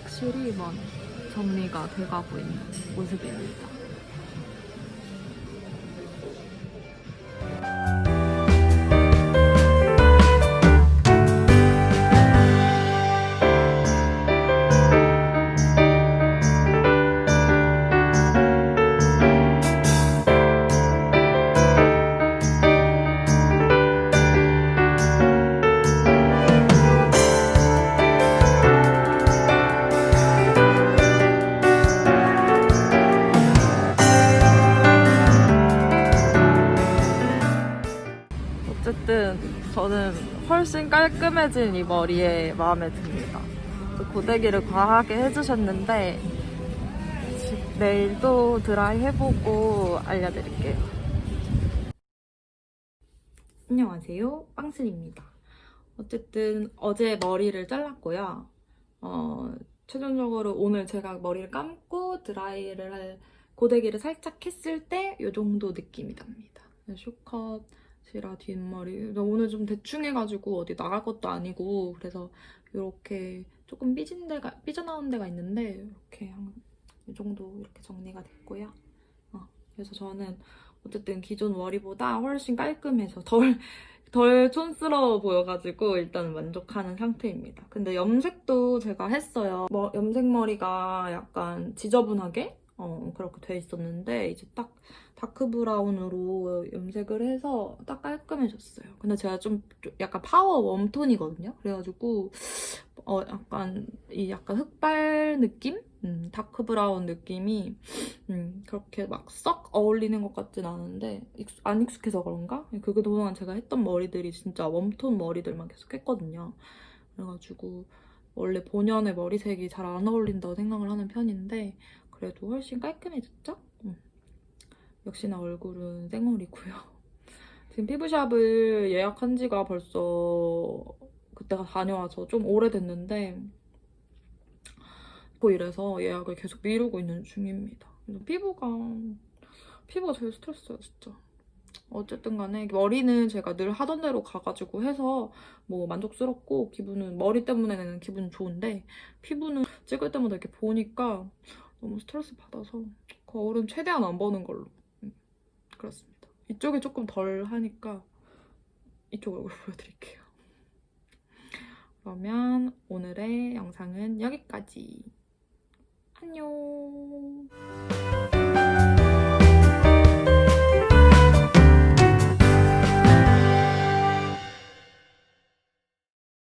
확실히 뭐 정리가 돼가고 있는 모습입니다. 어쨌든 저는 훨씬 깔끔해진 이 머리에 마음에 듭니다. 또 고데기를 과하게 해주셨는데 지- 내일도 드라이 해보고 알려드릴게요. 안녕하세요. 빵슬입니다. 어쨌든 어제 머리를 잘랐고요. 어, 최종적으로 오늘 제가 머리를 감고 드라이를 할 고데기를 살짝 했을 때 이 정도 느낌이 납니다. 쇼컷 이라 뒷머리. 나 오늘 좀 대충 해가지고 어디 나갈 것도 아니고 그래서 이렇게 조금 삐진 데가 삐져나온 데가 있는데 이렇게 한 이 정도 이렇게 정리가 됐고요. 어, 그래서 저는 어쨌든 기존 머리보다 훨씬 깔끔해서 덜 덜 촌스러워 보여가지고 일단 만족하는 상태입니다. 근데 염색도 제가 했어요. 뭐, 염색 머리가 약간 지저분하게 어, 그렇게 돼 있었는데 이제 딱 다크 브라운으로 염색을 해서 딱 깔끔해졌어요. 근데 제가 좀, 좀 약간 파워 웜톤이거든요. 그래가지고 어 약간 이 약간 흑발 느낌? 음, 다크 브라운 느낌이 음, 그렇게 막 썩 어울리는 것 같진 않은데 익숙- 안 익숙해서 그런가? 그동안 제가 했던 머리들이 진짜 웜톤 머리들만 계속 했거든요. 그래가지고 원래 본연의 머리색이 잘 안 어울린다고 생각을 하는 편인데 그래도 훨씬 깔끔해졌죠? 음. 역시나 얼굴은 쌩얼이고요. 지금 피부샵을 예약한 지가 벌써 그때가 다녀와서 좀 오래됐는데 고 이래서 예약을 계속 미루고 있는 중입니다. 피부가 피부가 제일 스트레스예요, 진짜. 어쨌든 간에 머리는 제가 늘 하던 대로 가가지고 해서 뭐 만족스럽고 기분은 머리 때문에 는 기분 좋은데 피부는 찍을 때마다 이렇게 보니까 너무 스트레스 받아서 거울은 최대한 안 보는 걸로 음, 그렇습니다. 이쪽이 조금 덜 하니까 이쪽 얼굴 보여드릴게요. 그러면 오늘의 영상은 여기까지. 안녕.